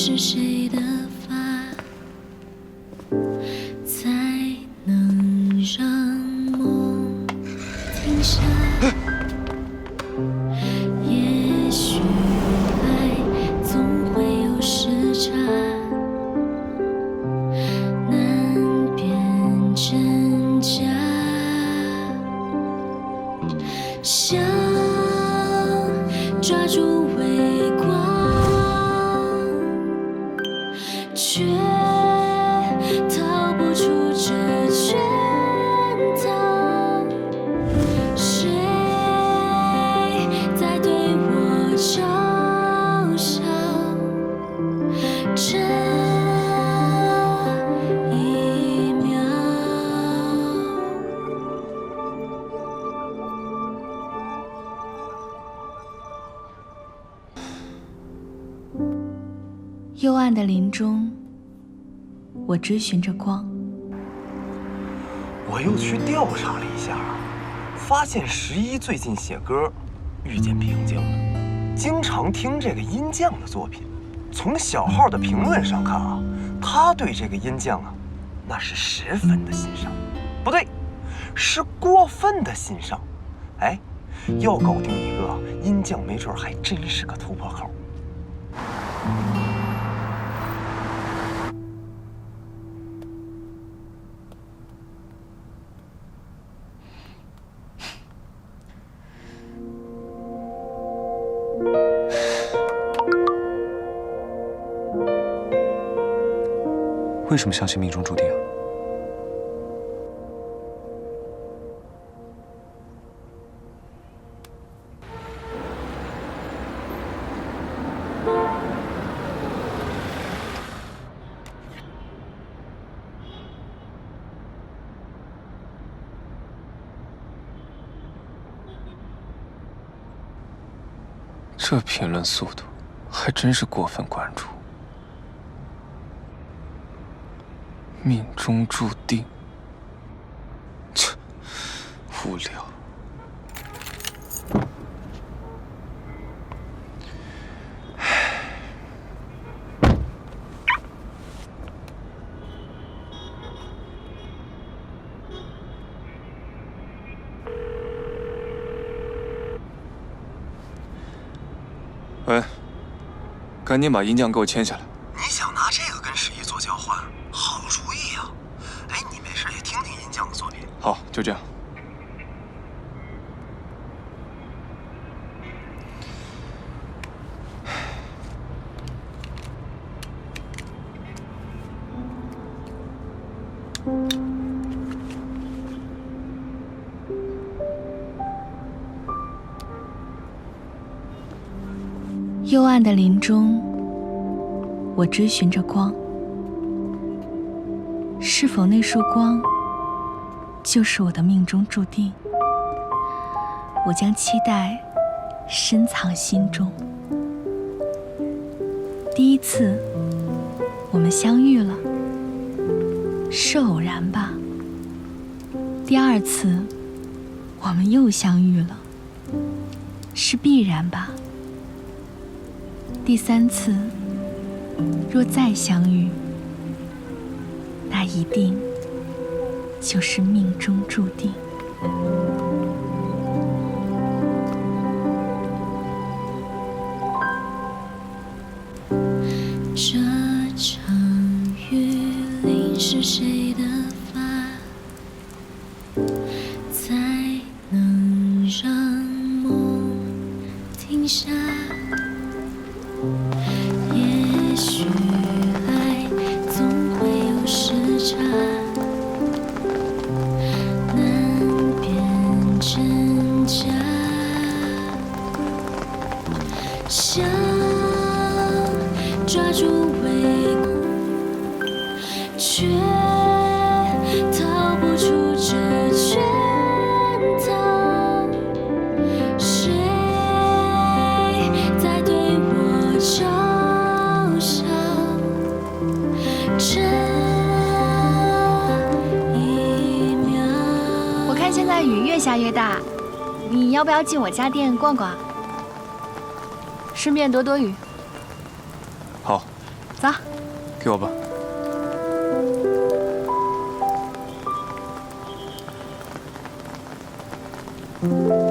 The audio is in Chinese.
是谁的发才能让梦停下？也许爱总会有时差难辨真假。想抓住唯幽暗的林中，我追寻着光。我又去调查了一下，发现十一最近写歌遇见瓶颈了，经常听这个音匠的作品。从小号的评论上看啊，他对这个音匠啊，那是十分的欣赏。不对，是过分的欣赏。哎，要搞定一个音匠，没准还真是个突破口。为什么相信命中注定啊？这评论速度，还真是过分关注。命中注定，切，无聊。喂，赶紧把银匠给我签下来。你想拿这个跟十一做交换？好主意呀！哎，你没事也听听银匠的作品。好，就这样。幽暗的林中，我追寻着光。是否那束光就是我的命中注定？我将期待深藏心中。第一次我们相遇了，是偶然吧？第二次我们又相遇了，是必然吧？第三次若再相遇，那一定就是命中注定。这场雨淋湿谁的发，才能让梦停下？想抓住微光，却逃不出这圈套。谁在对我嘲笑？这一秒，我看现在雨越下越大，你要不要进我家店逛逛？顺便躲躲雨。好，走。给我吧。我